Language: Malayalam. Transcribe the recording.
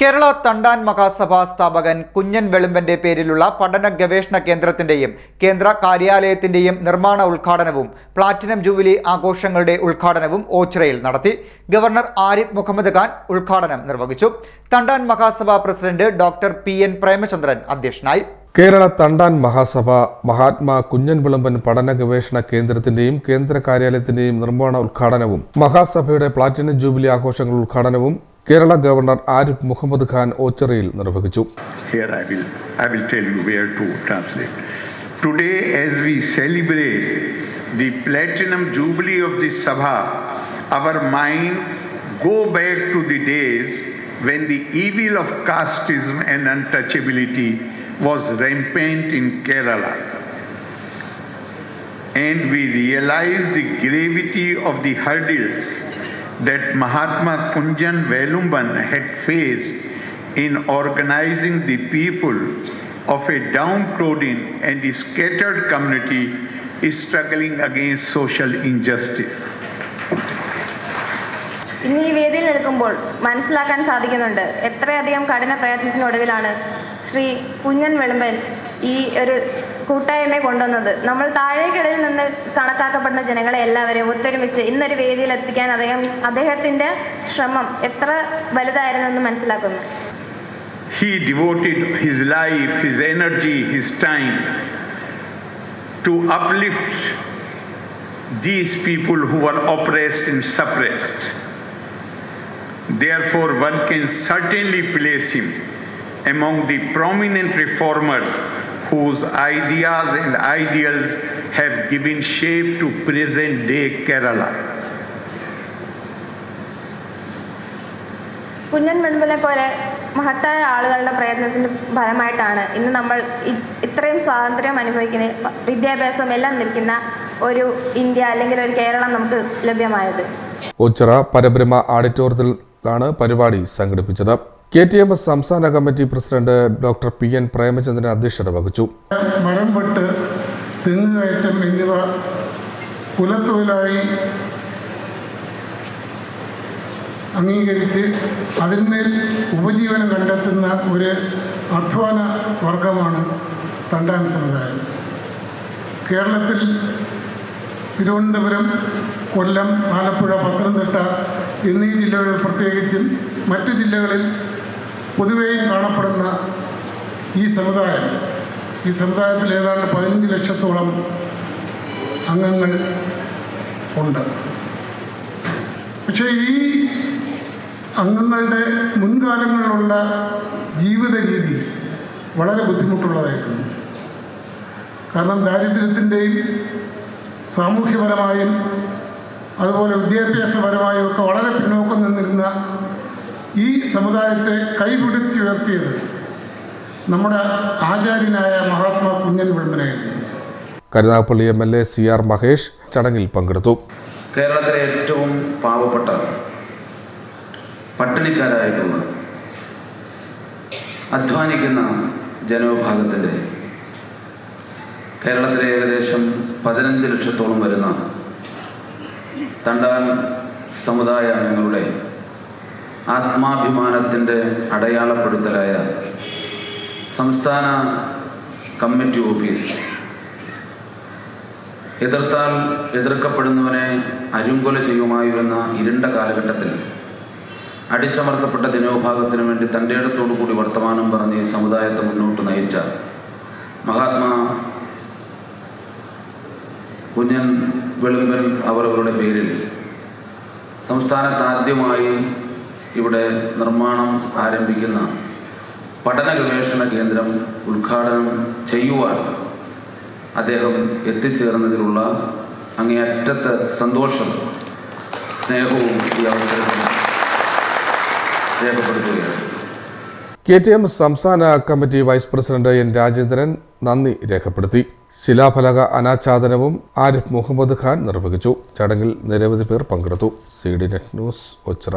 കേരള തണ്ടാൻ മഹാസഭാ സ്ഥാപകൻ കുഞ്ഞൻ വെളുമ്പന്റെ പേരിലുള്ള പഠന ഗവേഷണ കേന്ദ്രത്തിന്റെയും കേന്ദ്ര കാര്യാലയത്തിന്റെയും നിർമ്മാണ ഉദ്ഘാടനവും പ്ലാറ്റിനം ജൂബിലി ആഘോഷങ്ങളുടെ ഉദ്ഘാടനവും ഓച്ചിറയിൽ നടത്തി. ഗവർണർ ആരിഫ് മുഹമ്മദ് ഖാൻ ഉദ്ഘാടനം നിർവഹിച്ചു. Thandan Mahasabha president doctor P N Premachandran അധ്യക്ഷനായി. കേരള തണ്ടാൻ മഹാസഭ മഹാത്മാ കുഞ്ഞൻ വിളമ്പൻ പഠന ഗവേഷണ കേന്ദ്രത്തിന്റെയും കേന്ദ്ര കാര്യാലയത്തിന്റെയും നിർമ്മാണ ഉദ്ഘാടനവും മഹാസഭയുടെ പ്ലാറ്റിനം ജൂബിലി ആഘോഷങ്ങൾ ഉദ്ഘാടനവും കേരള ഗവർണർ ആരിഫ് മുഹമ്മദ് ഖാൻ ഓച്ചിറയിൽ നിർവഹിച്ചു Here I will, I will tell you where to translate. Today, as we celebrate the platinum jubilee of this Sabha, our mind go back to the days when the evil of casteism and untouchability was rampant in Kerala. And we realize the gravity of the hurdles that Mahatma Kunjan Velumban had faced in organizing the people of a downtrodden and scattered community struggling against social injustice. ഇന്ന് ഈ വേദിയിൽ നിൽക്കുമ്പോൾ മനസ്സിലാക്കാൻ സാധിക്കുന്നുണ്ട് എത്രയധികം കഠിന പ്രയത്നത്തിനൊടുവിലാണ് ശ്രീ കുഞ്ഞൻ വെളുമ്പൻ ഈ ഒരു കൂട്ടായ്മയെ കൊണ്ടുവന്നത് നമ്മൾ താഴേക്കിടയിൽ നിന്ന് കണക്കാക്കപ്പെടുന്ന ജനങ്ങളെ എല്ലാവരെയും ഒത്തൊരുമിച്ച് ഇന്നൊരു വേദിയിൽ എത്തിക്കാൻ അദ്ദേഹം അദ്ദേഹത്തിന്റെ ശ്രമം എത്ര വലുതായിരുന്നെന്ന് മനസ്സിലാക്കുന്നു He devoted his life, his energy, his time to uplift these people who were oppressed and suppressed. Therefore, one can certainly place him among the prominent reformers whose ideas and ideals have given shape to present day Kerala. കുഞ്ഞൻ മൺമലെ പോലെ മഹത്തായ ആളുകളുടെ പ്രയത്നത്തിന്റെ ഫലമായിട്ടാണ് ഇന്ന് നമ്മൾ ഇത്രയും സ്വാതന്ത്ര്യം അനുഭവിക്കുന്ന വിദ്യാഭ്യാസം എല്ലാം നിൽക്കുന്ന ഒരു ഇന്ത്യ അല്ലെങ്കിൽ ഒരു കേരളം നമുക്ക് ലഭ്യമായത് ഉച്ചറ പരബ്രഹ്മ ഓഡിറ്റോറിയത്തിലാണ് പരിപാടി സംഘടിപ്പിച്ചത് കെ ടി എം എസ് സംസ്ഥാന committee president doctor P N Premachandran അധ്യക്ഷത വഹിച്ചു. മരം വെട്ട് തെങ്ങ് കയറ്റം എന്നിവ കുലത്തൊഴിലായി അംഗീകരിച്ച് അതിന്മേൽ ഉപജീവനം കണ്ടെത്തുന്ന ഒരു അധ്വാന വർഗമാണ് തണ്ടാൻ സമുദായം. കേരളത്തിൽ തിരുവനന്തപുരം കൊല്ലം ആലപ്പുഴ പത്തനംതിട്ട എന്നീ ജില്ലകളിൽ പ്രത്യേകിച്ചും മറ്റു ജില്ലകളിൽ പൊതുവെയും കാണപ്പെടുന്ന ഈ സമുദായം ഈ സമുദായത്തിൽ ഏതാണ്ട് പതിനഞ്ച് ലക്ഷത്തോളം അംഗങ്ങൾ ഉണ്ട്. പക്ഷേ ഈ അംഗങ്ങളുടെ മുൻകാലങ്ങളിലുള്ള ജീവിത രീതി വളരെ ബുദ്ധിമുട്ടുള്ളതായിരുന്നു കാരണം ദാരിദ്ര്യത്തിന്റെയും സാമൂഹ്യപരമായും അതുപോലെ വിദ്യാഭ്യാസപരമായും ഒക്കെ വളരെ പിന്നോക്കം നിന്നിരുന്ന ഈ സമുദായത്തെ കൈപിടിച്ചുയർത്തിയത് നമ്മുടെ ആചാര്യനായ Mahatma Kunjan വിളമ്പനായിരുന്നു. Karunagappally M L A C R Mahesh ചടങ്ങിൽ പങ്കെടുത്തു. കേരളത്തിലെ ഏറ്റവും പാവപ്പെട്ട പട്ടിണിക്കാരായിട്ടുള്ള അധ്വാനിക്കുന്ന ജനവിഭാഗത്തിന്റെ കേരളത്തിലെ ഏകദേശം പതിനഞ്ച് ലക്ഷത്തോളം വരുന്ന തണ്ടാൻ സമുദായ അംഗങ്ങളുടെ ആത്മാഭിമാനത്തിന്റെ അടയാളപ്പെടുത്തലായ സംസ്ഥാന കമ്മിറ്റി ഓഫീസ്. എതിർത്താൽ എതിർക്കപ്പെടുന്നവനെ അരുങ്കൊല ചെയ്യുമായിരുന്ന ഇരുണ്ട കാലഘട്ടത്തിൽ അടിച്ചമർത്തപ്പെട്ട ജനവിഭാഗത്തിനു വേണ്ടി തന്റെ ഇടത്തോടു കൂടി വർത്തമാനം പറഞ്ഞ് സമുദായത്തെ മുന്നോട്ട് നയിച്ച മഹാത്മാ കുഞ്ഞൻ വെളുമ്പൻ അവരവരുടെ പേരിൽ സംസ്ഥാനത്ത് ആദ്യമായി ഇവിടെ നിർമ്മാണം ആരംഭിക്കുന്ന പഠന ഗവേഷണ കേന്ദ്രം ഉദ്ഘാടനം ചെയ്യുവാൻ അദ്ദേഹം എത്തിച്ചേർന്നതിലുള്ള അങ്ങേയറ്റത്തെ സന്തോഷം സ്നേഹവും ഈ അവസരത്തിൽ രേഖപ്പെടുത്തുകയാണ്. കെ ടി എം സംസ്ഥാന committee vice president N Rajendran നന്ദി രേഖപ്പെടുത്തി. ശിലാഫലക അനാച്ഛാദനവും ആരിഫ് മുഹമ്മദ് ഖാൻ നിർവഹിച്ചു. ചടങ്ങിൽ നിരവധി പേർ പങ്കെടുത്തു. C D net news Ochira.